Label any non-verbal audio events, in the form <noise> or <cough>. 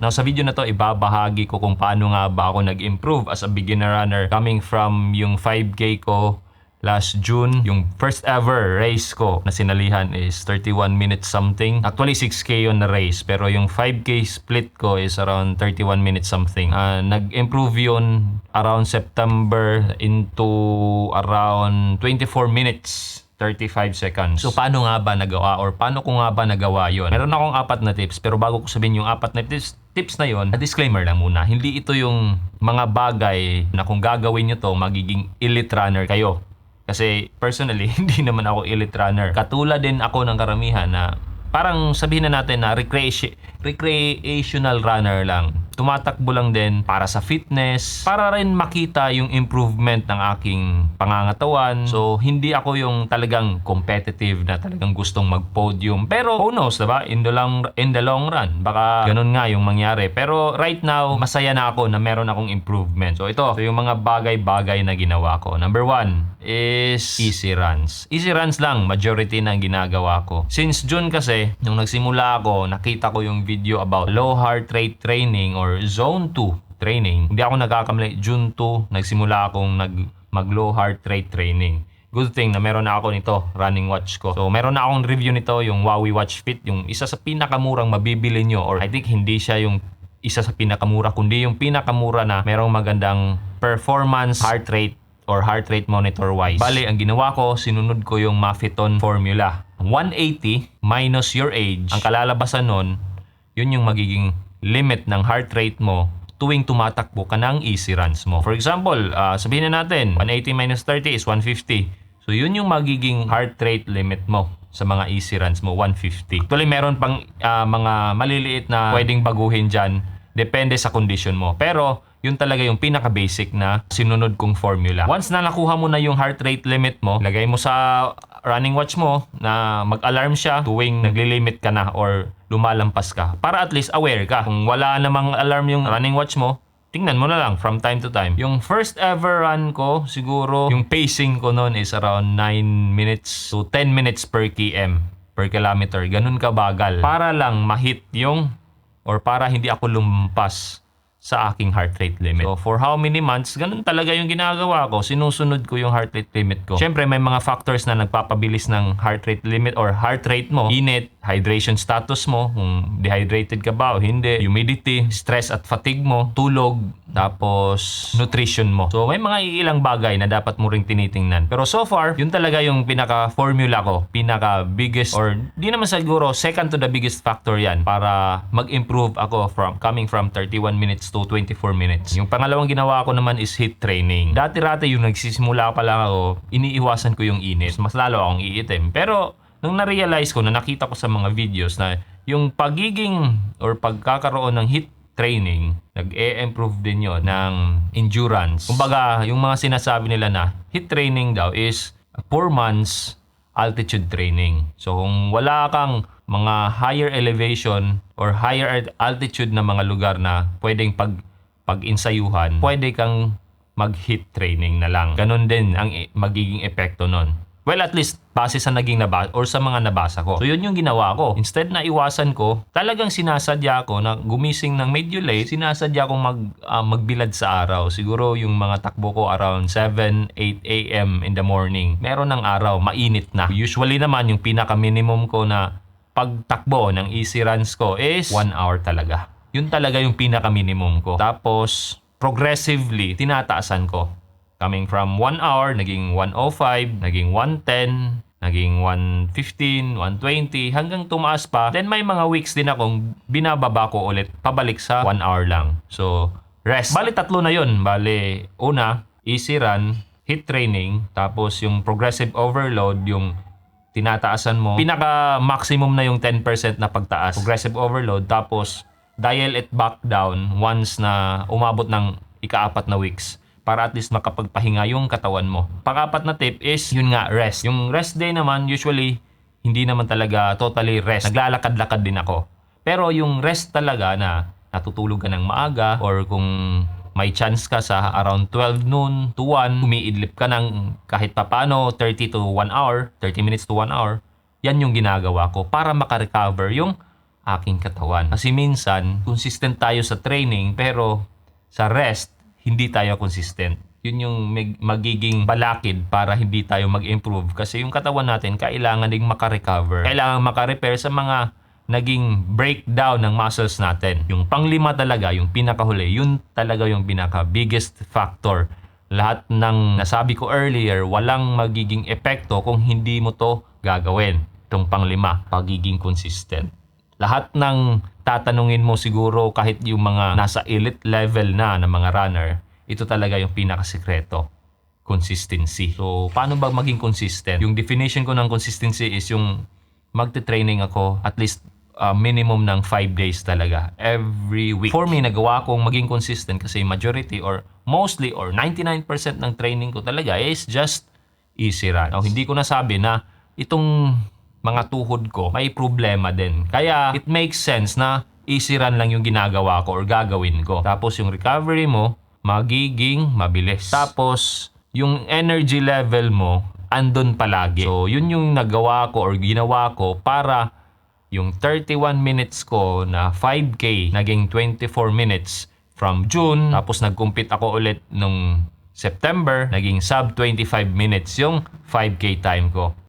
Now sa video na to, ibabahagi ko kung paano nga ba ako nag-improve as a beginner runner coming from yung 5K ko last June. Yung first ever race ko na sinalihan is 31 minutes something. Actually 6K yun na race pero yung 5K split ko is around 31 minutes something. Ah, nag-improve yun around September into around 24 minutes 35 seconds. So paano nga ba nagawa or paano ko nga ba nagawa yon? Meron akong apat na tips pero bago ko sabihin yung apat na tips, tips na yon, disclaimer lang muna. Hindi ito yung mga bagay na kung gagawin nyo to, magiging elite runner kayo. Kasi personally, <laughs> hindi naman ako elite runner. Katulad din ako ng karamihan na parang sabihin na natin na recreation, recreational runner lang. Tumatakbo lang din para sa fitness, para rin makita yung improvement ng aking pangangatawan. So, hindi ako yung talagang competitive na talagang gustong mag-podium. Pero, who knows, diba? In the long, in the long run, baka ganun nga yung mangyari. Pero, right now, masaya na ako na meron akong improvement. So, ito, so yung mga bagay-bagay na ginawa ko. Number one is easy runs. Easy runs lang, majority ng ginagawa ko. Since June kasi, nung nagsimula ako, nakita ko yung video about low heart rate training or zone 2 training. Hindi ako nagkakamali. June 2, nagsimula akong nag, mag low heart rate training. Good thing na meron na ako nito, running watch ko. So, meron na akong review nito, yung Huawei Watch Fit, yung isa sa pinakamurang mabibili nyo or I think hindi siya yung isa sa pinakamura, kundi yung pinakamura na merong magandang performance heart rate or heart rate monitor wise. Bale, ang ginawa ko, sinunod ko yung Mafiton formula. 180 minus your age, ang kalalabasan nun, yun yung magiging limit ng heart rate mo tuwing tumatakbo ka ng easy runs mo. For example, uh, sabihin na natin, 180 minus 30 is 150. So yun yung magiging heart rate limit mo sa mga easy runs mo, 150. Actually, meron pang uh, mga maliliit na pwedeng baguhin dyan. Depende sa condition mo. Pero, yun talaga yung pinaka-basic na sinunod kong formula. Once na nakuha mo na yung heart rate limit mo, lagay mo sa running watch mo na mag-alarm siya tuwing naglilimit ka na or lumalampas ka. Para at least aware ka. Kung wala namang alarm yung running watch mo, tingnan mo na lang from time to time. Yung first ever run ko, siguro yung pacing ko noon is around 9 minutes to 10 minutes per km per kilometer. Ganun ka bagal. Para lang mahit yung or para hindi ako lumpas sa aking heart rate limit. So for how many months, ganun talaga yung ginagawa ko. Sinusunod ko yung heart rate limit ko. Siyempre may mga factors na nagpapabilis ng heart rate limit or heart rate mo. Init, hydration status mo, kung dehydrated ka ba o hindi, humidity, stress at fatigue mo, tulog, tapos nutrition mo. So may mga ilang bagay na dapat mo ring tinitingnan. Pero so far, yun talaga yung pinaka formula ko, pinaka biggest or di naman siguro second to the biggest factor yan para mag-improve ako from coming from 31 minutes to 24 minutes. Yung pangalawang ginawa ko naman is HIIT training. Dati-rati yung nagsisimula pa lang ako, iniiwasan ko yung init. Mas lalo akong iitim. Pero nung na-realize ko na nakita ko sa mga videos na yung pagiging or pagkakaroon ng HIIT training, nag-e-improve din yon ng endurance. Kumbaga, yung mga sinasabi nila na HIIT training daw is 4 months altitude training. So kung wala kang mga higher elevation or higher altitude na mga lugar na pwedeng pag pag-insayuhan, pwede kang mag-hit training na lang. Ganon din ang magiging epekto nun. Well, at least base sa naging nabasa or sa mga nabasa ko. So, yun yung ginawa ko. Instead na iwasan ko, talagang sinasadya ko na gumising ng medyo late, sinasadya kong mag, uh, magbilad sa araw. Siguro yung mga takbo ko around 7, 8 a.m. in the morning. Meron ng araw, mainit na. Usually naman, yung pinaka-minimum ko na pagtakbo ng easy runs ko is 1 hour talaga. Yun talaga yung pinaka-minimum ko. Tapos, progressively, tinataasan ko. Coming from 1 hour, naging 105, naging 110, naging 115, 120, hanggang tumaas pa. Then may mga weeks din akong binababa ko ulit, pabalik sa 1 hour lang. So, rest. Bali tatlo na yun. Bali, una, easy run, hit training, tapos yung progressive overload, yung tinataasan mo, pinaka maximum na yung 10% na pagtaas. Progressive overload, tapos dial it back down once na umabot ng ikaapat na weeks para at least makapagpahinga yung katawan mo. Pang-apat na tip is, yun nga, rest. Yung rest day naman, usually, hindi naman talaga totally rest. Naglalakad-lakad din ako. Pero yung rest talaga na natutulog ka ng maaga or kung may chance ka sa around 12 noon to 1, umiidlip ka ng kahit papano 30 to 1 hour, 30 minutes to 1 hour, yan yung ginagawa ko para makarecover yung aking katawan. Kasi minsan, consistent tayo sa training pero sa rest, hindi tayo consistent. Yun yung mag- magiging balakid para hindi tayo mag-improve kasi yung katawan natin kailangan ding makarecover. Kailangan makarepair sa mga naging breakdown ng muscles natin. Yung panglima talaga, yung pinakahuli, yun talaga yung pinaka biggest factor. Lahat ng nasabi ko earlier, walang magiging epekto kung hindi mo to gagawin. Itong panglima, pagiging consistent. Lahat ng tatanungin mo siguro kahit yung mga nasa elite level na ng mga runner, ito talaga yung pinakasikreto consistency. So, paano ba maging consistent? Yung definition ko ng consistency is yung magte-training ako at least uh, minimum ng 5 days talaga every week. For me, nagawa kong maging consistent kasi majority or mostly or 99% ng training ko talaga is just easy run. Now, hindi ko nasabi na itong mga tuhod ko may problema din. Kaya it makes sense na run lang yung ginagawa ko or gagawin ko. Tapos yung recovery mo, magiging mabilis. Tapos, yung energy level mo, andun palagi. So, yun yung nagawa ko or ginawa ko para yung 31 minutes ko na 5K naging 24 minutes from June. Tapos nag-compete ako ulit nung September, naging sub 25 minutes yung 5K time ko.